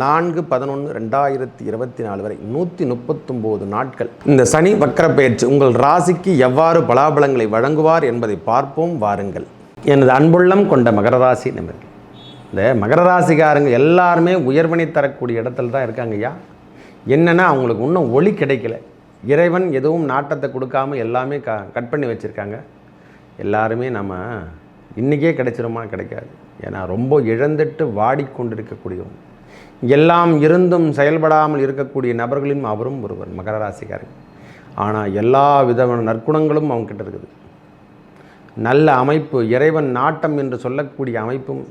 நான்கு பதினொன்று ரெண்டாயிரத்தி இருபத்தி நாலு வரை நூற்றி முப்பத்தொம்போது நாட்கள். இந்த சனி வக்கர பயிற்சி உங்கள் ராசிக்கு எவ்வாறு பலாபலங்களை வழங்குவார் என்பதை பார்ப்போம் வாருங்கள். எனது அன்புள்ளம் கொண்ட மகர ராசி நண்பர்கள் இந்த மகர ராசிக்காரங்க எல்லாருமே உயர்வினை தரக்கூடிய இடத்துல தான் இருக்காங்க ஐயா. என்னென்னா அவங்களுக்கு இன்னும் ஒளி கிடைக்கல. இறைவன் எதுவும் நாட்டத்தை கொடுக்காம எல்லாமே க கட் பண்ணி வச்சுருக்காங்க. எல்லாருமே நம்ம இன்றைக்கே கிடைச்சிருமா? கிடைக்காது. ஏன்னா ரொம்ப இழந்துட்டு வாடிக்கொண்டிருக்கக்கூடியவங்க. எல்லாம் இருந்தும் செயல்படாமல் இருக்கக்கூடிய நபர்களின் அவரும் ஒருவர் மகர ராசிக்காரர் ஆனால் எல்லா விதமான நற்குணங்களும் அவங்கக்கிட்ட இருக்குது. நல்ல அமைப்பு இறைவன் நாட்டம் என்று சொல்லக்கூடிய அமைப்பும்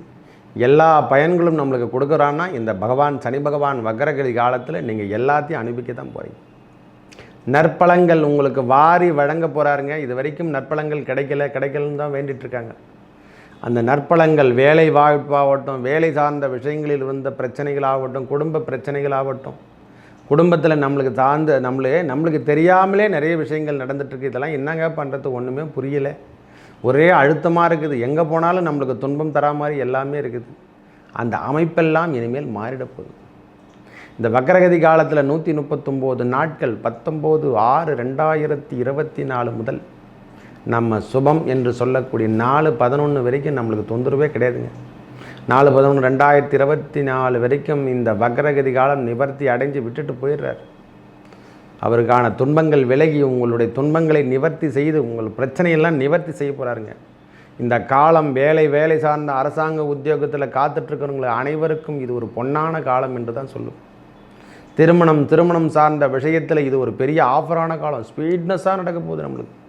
எல்லா பயன்களும் நம்மளுக்கு கொடுக்குறான்னா இந்த பகவான் சனி பகவான் வக்கரகதி காலத்தில் நீங்கள் எல்லாத்தையும் அனுபவிக்க தான் போகிறீங்க நற்பழங்கள் உங்களுக்கு வாரி வழங்க போகிறாருங்க இது வரைக்கும் நற்பழங்கள் கிடைக்கல கிடைக்கலன்னு தான் வேண்டிகிட்ருக்காங்க அந்த நற்பலங்கள் வேலை வாய்ப்பாகட்டும் வேலை சார்ந்த விஷயங்களில் இருந்த பிரச்சனைகளாகட்டும் குடும்ப பிரச்சனைகளாகட்டும் குடும்பத்தில் நம்மளுக்கு சார்ந்த நம்மளே நம்மளுக்கு தெரியாமலே நிறைய விஷயங்கள் நடந்துட்டுருக்கு. இதெல்லாம் என்னங்க பண்ணுறது ஒன்றுமே புரியலை. ஒரே அழுத்தமாக இருக்குது. எங்கே போனாலும் நம்மளுக்கு துன்பம் தரா மாதிரி எல்லாமே இருக்குது. அந்த அமைப்பெல்லாம் இனிமேல் மாறிடப்போகுது இந்த வக்கரகதி காலத்தில் நூற்றி முப்பத்தொம்போது நாட்கள் பத்தொம்போது ஆறு ரெண்டாயிரத்தி இருபத்தி நாலு முதல் நம்ம சுபம் என்று சொல்லக்கூடிய நாலு பதினொன்று வரைக்கும் நம்மளுக்கு தொந்தரவே கிடையாதுங்க. நாலு பதினொன்று ரெண்டாயிரத்தி இருபத்தி நாலு வரைக்கும் இந்த வக்ரகதி காலம் நிவர்த்தி அடைஞ்சு விட்டுட்டு போயிடுறார். அவருக்கான துன்பங்கள் விலகி உங்களுடைய துன்பங்களை நிவர்த்தி செய்து உங்கள் பிரச்சனையெல்லாம் நிவர்த்தி செய்ய போகிறாருங்க இந்த காலம் வேலை வேலை சார்ந்த அரசாங்க உத்தியோகத்தில் காத்துட்ருக்கிறவங்களை அனைவருக்கும் இது ஒரு பொன்னான காலம் என்று தான் சொல்லும். திருமணம் திருமணம் சார்ந்த விஷயத்தில் இது ஒரு பெரிய ஆஃபரான காலம். ஸ்பீட்னஸாக நடக்க போகுது நம்மளுக்கு.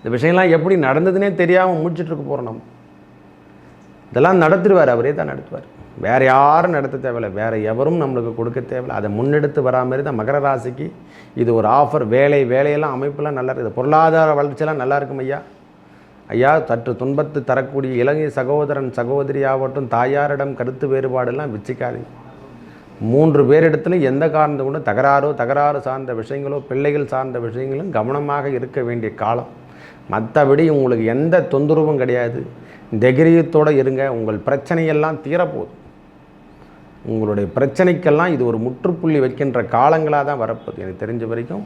இந்த விஷயம்லாம் எப்படி நடந்ததுன்னே தெரியாமல் முடிச்சுட்ருக்க போகிறோம் நம்ம. இதெல்லாம் நடத்திடுவார் அவரே தான் நடத்துவார். வேறு யாரும் நடத்த தேவையில்லை. வேறு எவரும் நம்மளுக்கு கொடுக்க தேவையில்லை. அதை முன்னெடுத்து வரா மாதிரி தான் மகர ராசிக்கு இது ஒரு ஆஃபர் வேலை வேலையெல்லாம் அமைப்பெல்லாம் நல்லா இருக்குது பொருளாதார வளர்ச்சியெல்லாம் நல்லா இருக்கும் ஐயா. ஐயா சற்று துன்பத்து தரக்கூடிய இலங்கை சகோதரன் சகோதரியாகட்டும் தாயாரிடம் கருத்து வேறுபாடெல்லாம் வச்சுக்காதீங்க. மூன்று பேரிடத்துல எந்த காரணத்தை கொண்டு தகராறோ தகராறு சார்ந்த விஷயங்களோ பிள்ளைகள் சார்ந்த விஷயங்களும் கவனமாக இருக்க வேண்டிய காலம். மற்றபடி உங்களுக்கு எந்த தொந்தரவும் கிடையாது. தைரியத்தோடு இருங்க. உங்கள் பிரச்சனையெல்லாம் தீரப்போகுது. உங்களுடைய பிரச்சனைக்கெல்லாம் இது ஒரு முற்றுப்புள்ளி வைக்கின்ற காலங்களாக தான் வரப்போகுது. எனக்கு தெரிஞ்ச வரைக்கும்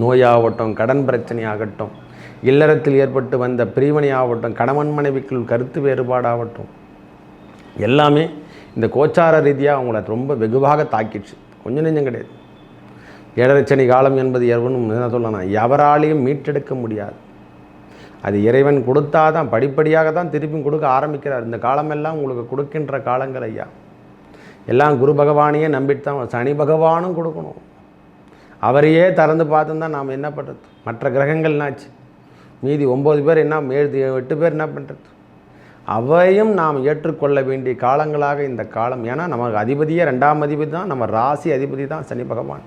நோயாகட்டும் கடன் பிரச்சனை ஆகட்டும் இல்லறத்தில் ஏற்பட்டு வந்த பிரிவினை ஆகட்டும் கணவன் மனைவிக்குள் கருத்து வேறுபாடாகட்டும் எல்லாமே இந்த கோச்சார ரீதியாக அவங்கள ரொம்ப வெகுவாக தாக்கிடுச்சு. கொஞ்சம் நெஞ்சம் கிடையாது. ஏழரச்சனி காலம் என்பது எவனும் என்ன சொல்லலாம் எவராலையும் மீட்டெடுக்க முடியாது. அது இறைவன் கொடுத்தா தான் படிப்படியாக தான் திருப்பியும் கொடுக்க ஆரம்பிக்கிறார். இந்த காலமெல்லாம் உங்களுக்கு கொடுக்கின்ற காலங்கள் ஐயா. எல்லாம் குரு பகவானையே நம்பிட்டு தான் சனி பகவானும் கொடுக்கணும். அவரையே திறந்து பார்த்துருந்தா நாம் என்ன பண்ணுறது மற்ற கிரகங்கள்னாச்சு மீதி ஒம்பது பேர் என்ன ஏழு எட்டு பேர் என்ன பண்ணுறது அவையும் நாம் ஏற்றுக்கொள்ள வேண்டிய காலங்களாக இந்த காலம். ஏன்னா நமக்கு அதிபதியே ரெண்டாம் அதிபதி தான் நம்ம ராசி அதிபதி தான் சனி பகவான்.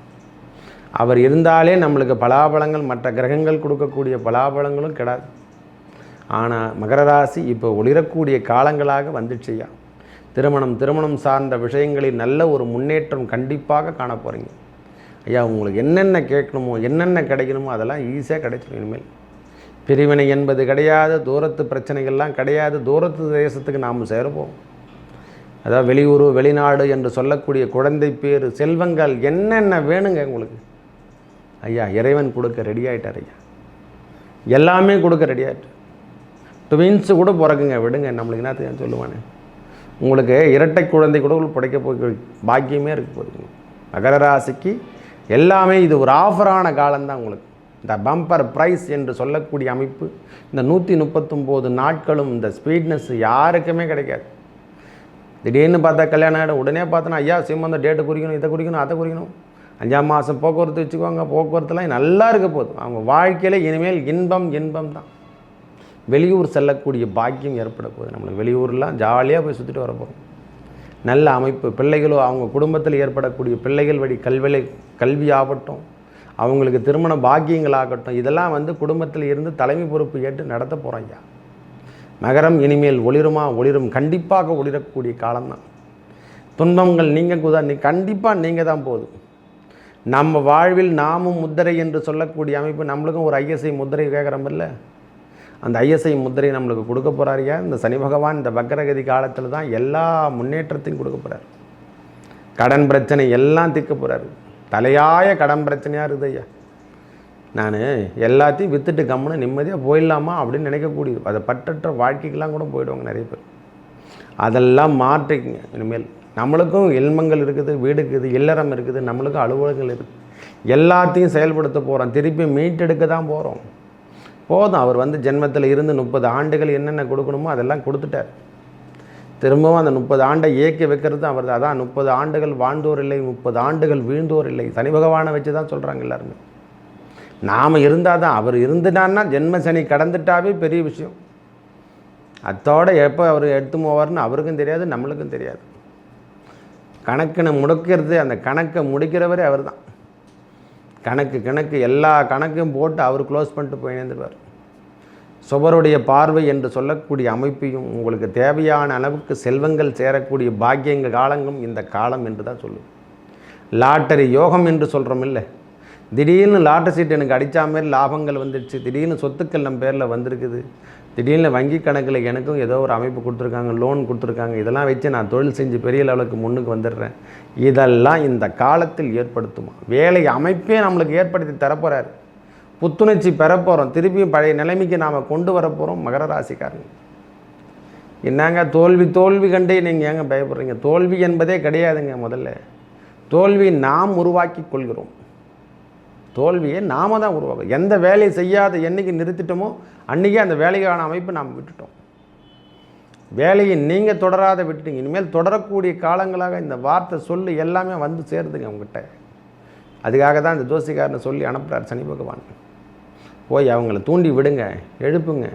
அவர் இருந்தாலே நம்மளுக்கு பலாபலங்கள் மற்ற கிரகங்கள் கொடுக்கக்கூடிய பலாபலங்களும் கிடையாது ஆனால் மகர ராசி இப்போ ஒளிரக்கூடிய காலங்களாக வந்துடுச்சுயா திருமணம் திருமணம் சார்ந்த விஷயங்களில் நல்ல ஒரு முன்னேற்றம் கண்டிப்பாக காண போகிறீங்க ஐயா உங்களுக்கு என்னென்ன கேட்கணுமோ என்னென்ன கிடைக்கணுமோ அதெல்லாம் ஈஸியாக கிடைச்சிடும் இனிமேல். பிரிவினை என்பது கிடையாது தூரத்து பிரச்சனைகள்லாம் கிடையாது தூரத்து தேசத்துக்கு நாம் சேருவோம். அதாவது வெளியூர் வெளிநாடு என்று சொல்லக்கூடிய குழந்தை பேர் செல்வங்கள் என்னென்ன வேணுங்க உங்களுக்கு? ஐயா இறைவன் கொடுக்க ரெடி ஆகிட்டார் ஐயா. எல்லாமே கொடுக்க ரெடி ஆகிட்டு ட்வின்ஸு கூட பிறக்குங்க விடுங்க நம்மளுக்கு என்னத்தையும் சொல்லுவானே. உங்களுக்கு இரட்டை குழந்தை கூட படைக்க போய் பாக்கியமே இருக்க போகுதுங்க. மகர ராசிக்கு எல்லாமே இது ஒரு ஆஃபரான காலம்தான் உங்களுக்கு. இந்த பம்பர் ப்ரைஸ் என்று சொல்லக்கூடிய அமைப்பு இந்த நூற்றி முப்பத்தொம்போது நாட்களும் இந்த ஸ்பீட்னஸ் யாருக்குமே கிடைக்காது. திடீர்னு பார்த்தா கல்யாணம் ஆகிடும் உடனே பார்த்தோன்னா ஐயா சிம்மந்த டேட்டு குறிக்கணும் இதை குறிக்கணும் அதை குறிக்கணும். அஞ்சாம் மாதம் போக்குவரத்து வச்சுக்கோங்க போக்குவரத்துலாம் நல்லா இருக்க போகுது. அவங்க வாழ்க்கையில் இனிமேல் இன்பம் இன்பம் தான் வெளியூர் செல்லக்கூடிய பாக்கியம் ஏற்படக்கூடாது நம்மளுக்கு வெளியூர்லாம் ஜாலியாக போய் சுற்றிட்டு வர போகிறோம் நல்ல அமைப்பு. பிள்ளைகளோ அவங்க குடும்பத்தில் ஏற்படக்கூடிய பிள்ளைகள் வழி கல்வி கல்வி ஆகட்டும் அவங்களுக்கு திருமண பாக்கியங்கள் ஆகட்டும் இதெல்லாம் வந்து குடும்பத்தில் இருந்து தலைமை பொறுப்பு ஏற்று நடத்த போகிறோம் ஐயா. மகரம் இனிமேல் ஒளிருமா? ஒளிரும். கண்டிப்பாக ஒளிரக்கூடிய காலம்தான். துன்பங்கள் நீங்கள் குதா நீ கண்டிப்பாக நீங்கள் தான் போதும். நம்ம வாழ்வில் நாமும் முத்திரை என்று சொல்லக்கூடிய அமைப்பு நம்மளுக்கும் ஒரு ஐஎஸ்ஐ முத்திரை கேட்குறோம் இல்லை அந்த ஐஎஸ்ஐ முத்திரை நம்மளுக்கு கொடுக்க போகிறாரியா இந்த சனி பகவான் இந்த வக்கரகதி காலத்தில் தான் எல்லா முன்னேற்றத்தையும் கொடுக்க போகிறார் கடன் பிரச்சனை எல்லாம் தீர்க்க போகிறாரு தலையாய கடன் பிரச்சனையாக இருக்குது ஐயா. நான் எல்லாத்தையும் விற்றுட்டு கம்முன்னு நிம்மதியாக போயிடலாமா அப்படின்னு நினைக்கக்கூடியது. அதை பற்றற்ற வாழ்க்கைக்கெல்லாம் கூட போயிடுவாங்க நிறைய பேர். அதெல்லாம் மாற்றிக்குங்க. இனிமேல் நம்மளுக்கும் இல்மங்கள் இருக்குது வீடு இருக்குது இல்லறம் இருக்குது நம்மளுக்கும் அலுவலகங்கள் இருக்குது. எல்லாத்தையும் செயல்படுத்த போகிறோம் திருப்பி மீட்டெடுக்க தான் போகிறோம் போதும். அவர் வந்து ஜென்மத்தில் இருந்து முப்பது ஆண்டுகள் என்னென்ன கொடுக்கணுமோ அதெல்லாம் கொடுத்துட்டார். திரும்பவும் அந்த முப்பது ஆண்டை இயக்கி வைக்கிறது அவர் அதான் முப்பது ஆண்டுகள் வாழ்ந்தோர் இல்லை முப்பது ஆண்டுகள் வீழ்ந்தோர் இல்லை. சனி பகவானை வச்சு தான் சொல்கிறாங்க எல்லாருமே. நாம் இருந்தால் தான். அவர் இருந்துட்டான்னா ஜென்ம சனி கடந்துட்டாவே பெரிய விஷயம். அத்தோடு எப்போ அவர் எடுத்து போவார்னு அவருக்கும் தெரியாது நம்மளுக்கும் தெரியாது. கணக்கினை முடக்கிறது அந்த கணக்கை முடிக்கிறவரே அவர் தான் கணக்கு கணக்கு எல்லா கணக்கையும் போட்டு அவர் க்ளோஸ் பண்ணிட்டு போய் சுவருடைய சுபருடைய பார்வை என்று சொல்லக்கூடிய அமைப்பையும் உங்களுக்கு தேவையான அளவுக்கு செல்வங்கள் சேரக்கூடிய பாக்கியங்கள் காலங்களும் இந்த காலம் என்று தான் சொல்லுது. லாட்டரி யோகம் என்று சொல்கிறோம் இல்லை. திடீர்னு லாட்டரி சீட் எனக்கு அடித்தா மாரி லாபங்கள் வந்துடுச்சு. திடீர்னு சொத்துக்கள் நம்ம பேரில் வந்திருக்குது. திடீர்னு வங்கி கணக்கில் எனக்கும் ஏதோ ஒரு அமைப்பு கொடுத்துருக்காங்க லோன் கொடுத்துருக்காங்க இதெல்லாம் வச்சு நான் தொழில் செஞ்சு பெரிய லெவலுக்கு முன்னுக்கு வந்துடுறேன். இதெல்லாம் இந்த காலத்தில் ஏற்படுத்துமா? வேலை அமைப்பே நம்மளுக்கு ஏற்படுத்தி தரப்போகிறார் புத்துணர்ச்சி பெறப்போகிறோம் திருப்பியும் பழைய நிலைமைக்கு நாம் கொண்டு வரப்போகிறோம் மகர ராசிக்காரங்க என்னங்க தோல்வி தோல்வி கண்டே நீங்கள் ஏங்க பயப்படுறீங்க? தோல்வி என்பதே கிடையாதுங்க முதல்ல. தோல்வி நாம் உருவாக்கி கொள்கிறோம். தோல்வியை நாம தான் உருவாக்கும் எந்த வேலையை செய்யாத என்றைக்கு நிறுத்திட்டோமோ அன்றைக்கே அந்த வேலைக்கான அமைப்பு நாம் விட்டுட்டோம். வேலையை நீங்கள் தொடராத விட்டுட்டீங்க. இனிமேல் தொடரக்கூடிய காலங்களாக இந்த வார்த்தை சொல்லு எல்லாமே வந்து சேருதுங்க உங்ககிட்ட. அதுக்காக தான் இந்த ஜோசிக்காரனை சொல்லி அனுப்புகிறார் சனி பகவான். போய் அவங்கள தூண்டி விடுங்க எழுப்புங்க.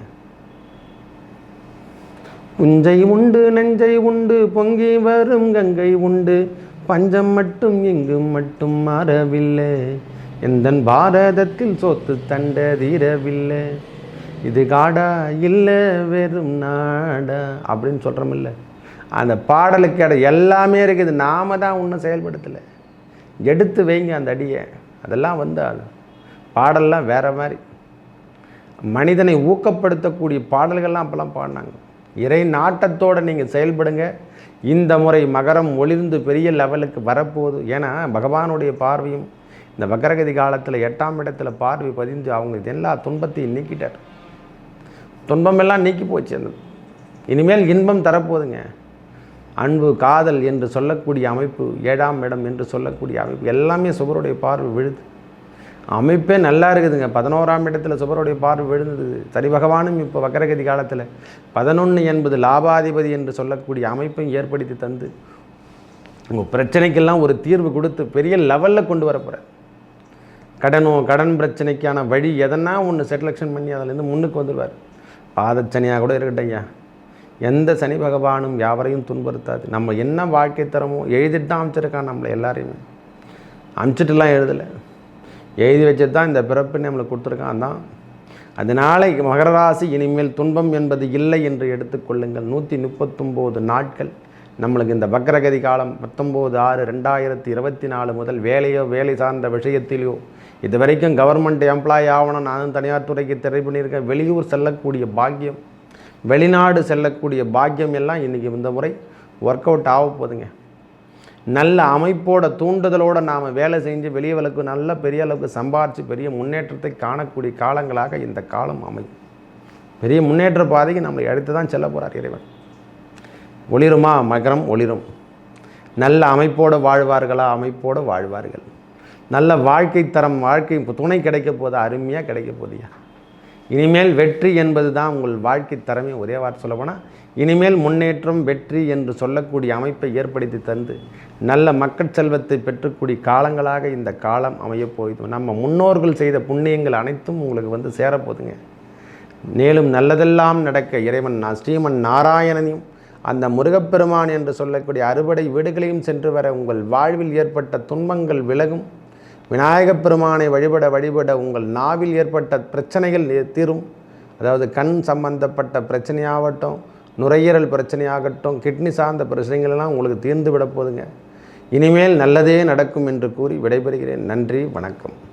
புஞ்சை உண்டு நெஞ்சை உண்டு பொங்கி வரும் கங்கை உண்டு. பஞ்சம் மட்டும் இங்கு மட்டும் மாறவில்லை. எந்தன் பாரதத்தில் சொத்து தண்ட தீரவில்லை. இது காடா இல்லை வெறும் நாடா. அப்படின்னு சொல்கிறோமில்ல அந்த பாடலுக்கு எல்லாமே இருக்குது. நாம தான் ஒன்றும் செயல்படுத்தலை. எடுத்து வைங்க அந்த அடியை. அதெல்லாம் வந்து அது பாடல்லாம் வேற மாதிரி. மனிதனை ஊக்கப்படுத்தக்கூடிய பாடல்கள்லாம் அப்போல்லாம் பாடினாங்க. இறை நாட்டத்தோடு நீங்கள் செயல்படுங்க. இந்த முறை மகரம் ஒளிர்ந்து பெரிய லெவலுக்கு வரப்போகுது. ஏன்னா பகவானுடைய பார்வையும் இந்த வக்கரகதி காலத்தில் எட்டாம் இடத்துல பார்வை பதிஞ்சு அவங்க எல்லா துன்பத்தையும் நீக்கிட்டார். துன்பமெல்லாம் நீக்கி போச்சு அந்த இனிமேல் இன்பம் தரப்போகுதுங்க அன்பு காதல் என்று சொல்லக்கூடிய அமைப்பு ஏழாம் இடம் என்று சொல்லக்கூடிய அமைப்பு எல்லாமே சுபருடைய பார்வை விழுது. அமைப்பே நல்லா இருக்குதுங்க. பதினோராம் இடத்துல சுபருடைய பார்வை விழுந்தது. சரி பகவானும் இப்போ வக்கரகதி காலத்தில் பதினொன்று என்பது லாபாதிபதி என்று சொல்லக்கூடிய அமைப்பையும் ஏற்படுத்தி தந்து உங்கள் பிரச்சனைக்கெல்லாம் ஒரு தீர்வு கொடுத்து பெரிய லெவலில் கொண்டு வர கடனோ கடன் பிரச்சனைக்கான வழி எதனா ஒன்று செட்டிலக்ஷன் பண்ணி அதிலேருந்து முன்னுக்கு வந்துடுவார். பாதச்சனியாக கூட இருக்கட்டும் ஐயா. எந்த சனி பகவானும் யாவரையும் துன்புறுத்தாது. நம்ம என்ன வாழ்க்கை தரமோ எழுதிட்டு தான் அமைச்சிருக்கான் நம்மளை எல்லாரையுமே. அமுச்சிட்டுலாம் எழுதலை. எழுதி வச்சது தான் இந்த பிறப்பு நம்மளுக்கு கொடுத்துருக்கான் தான். அதனால் மகர ராசி இனிமேல் துன்பம் என்பது இல்லை என்று எடுத்துக்கொள்ளுங்கள் நூற்றி முப்பத்தொம்போது நாட்கள். நம்மளுக்கு இந்த வக்ரகதி காலம் பத்தொம்போது ஆறு ரெண்டாயிரத்தி இருபத்தி நாலு முதல் வேலையோ வேலை சார்ந்த விஷயத்திலையோ இது வரைக்கும் கவர்மெண்ட் எம்ப்ளாயி ஆகணும் நானும் தனியார் துறைக்கு திரை பண்ணியிருக்கேன் வெளியூர் செல்லக்கூடிய பாக்கியம் வெளிநாடு செல்லக்கூடிய பாக்கியம் எல்லாம் இன்றைக்கி இந்த முறை ஒர்க் அவுட் ஆக போகுதுங்க. நல்ல அமைப்போட தூண்டுதலோடு நாம் வேலை செஞ்சு வெளியே விளக்கு நல்ல பெரிய அளவுக்கு சம்பாரித்து பெரிய முன்னேற்றத்தை காணக்கூடிய காலங்களாக இந்த காலம் அமையும். பெரிய முன்னேற்ற பாதைக்கு நம்மளை எடுத்து தான் செல்ல போகிறார் இறைவன். ஒளிருமா மகரம் ஒளிரும். நல்ல அமைப்போடு வாழ்வார்களா? அமைப்போடு வாழ்வார்கள். நல்ல வாழ்க்கை தரம் வாழ்க்கை துணை கிடைக்க போது அருமையாக கிடைக்க போதியா இனிமேல் வெற்றி என்பது தான் உங்கள் வாழ்க்கை தரமே. ஒரே வார்த்தை சொல்ல போனால் இனிமேல் முன்னேற்றம் வெற்றி என்று சொல்லக்கூடிய அமைப்பை ஏற்படுத்தி தந்து நல்ல மக்கள் செல்வத்தை பெற்றக்கூடிய காலங்களாக இந்த காலம் அமையப்போகுது நம்ம முன்னோர்கள் செய்த புண்ணியங்கள் அனைத்தும் உங்களுக்கு வந்து சேரப்போகுதுங்க மேலும் நல்லதெல்லாம் நடக்க இறைவன் நான் ஸ்ரீமன் நாராயணனையும் அந்த முருகப்பெருமான் என்று சொல்லக்கூடிய அறுபடை வீடுகளையும் சென்று வர உங்கள் வாழ்வில் ஏற்பட்ட துன்பங்கள் விலகும். விநாயகப் பெருமானை வழிபட வழிபட உங்கள் நாவில் ஏற்பட்ட பிரச்சனைகள் தீரும். அதாவது கண் சம்பந்தப்பட்ட பிரச்சனையாகட்டும் நுரையீரல் பிரச்சனையாகட்டும் கிட்னி சார்ந்த பிரச்சனைகள் எல்லாம் உங்களுக்கு தீர்ந்து விட போதுங்க. இனிமேல் நல்லதே நடக்கும் என்று கூறி விடைபெறுகிறேன். நன்றி வணக்கம்.